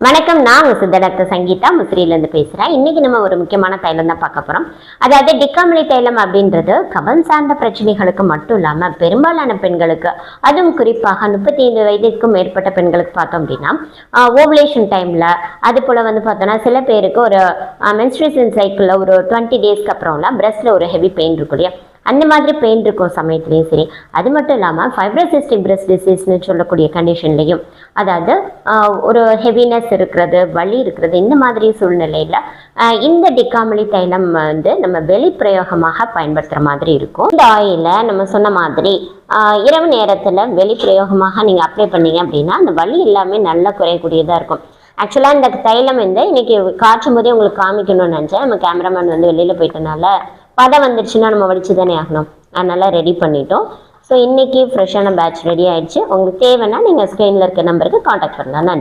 வணக்கம் நான் உங்க சித்த டாக்டர் சங்கீதா. முசிறியிலேருந்து பேசுகிறேன் இன்னைக்கு நம்ம ஒரு முக்கியமான தைலம் தான் பார்க்க போகிறோம் அதாவது டிக்காமலி தைலம் அப்படின்றது கவன் சார்ந்த பிரச்சனைகளுக்கு மட்டும் இல்லாமல் பெரும்பாலான பெண்களுக்கு அதுவும் குறிப்பாக முப்பத்தி ஐந்து வயதிற்கும் மேற்பட்ட பெண்களுக்கு பார்த்தோம் அப்படின்னா ஓவலேஷன் டைமில் அது போல் வந்து பார்த்தோன்னா சில பேருக்கு ஒரு மென்ஸ்ட்ரேஷன் சைக்கிளில் ஒரு டுவெண்ட்டி டேஸ்க்கு அப்புறம்லாம் பிரஸ்ட்டில் ஒரு ஹெவி பெயின் இருக்கு இல்லையா? அந்த மாதிரி பெயின் இருக்கும் சமயத்துலேயும் சரி. அது மட்டும் இல்லாமல் ஃபைப்ரோசிஸ்டிக் பிரஸ்ட் டிசீஸ்னு சொல்லக்கூடிய கண்டிஷன்லையும் அதாவது ஒரு ஹெவினஸ் இருக்கிறது வலி இருக்கிறது இந்த மாதிரி சூழ்நிலையில் இந்த டிக்காமலி தைலம் வந்து நம்ம வெளிப்பிரயோகமாக பயன்படுத்துகிற மாதிரி இருக்கும். இந்த ஆயிலை நம்ம சொன்ன மாதிரி இரவு நேரத்தில் வெளிப்பிரயோகமாக நீங்கள் அப்ளை பண்ணீங்க அப்படின்னா அந்த வலி எல்லாமே நல்லா குறையக்கூடியதாக இருக்கும். ஆக்சுவலாக இந்த தைலம் வந்து இன்னைக்கு காற்றும் போதே உங்களுக்கு காமிக்கணும்னு நினச்சேன். நம்ம கேமராமேன் வந்து வெளியில் போயிட்டனால பதம் வந்துருச்சுன்னா நம்ம வடித்து தானே ஆகணும். அதனால் ரெடி பண்ணிட்டோம். ஸோ இன்றைக்கி ஃப்ரெஷ்ஷான பேட்ச் ரெடி ஆகிடுச்சு உங்களுக்கு தேவைன்னா நீங்கள் ஸ்க்ரீனில் இருக்க நம்பருக்கு காண்டாக்ட் பண்ணலாம் நன்றி.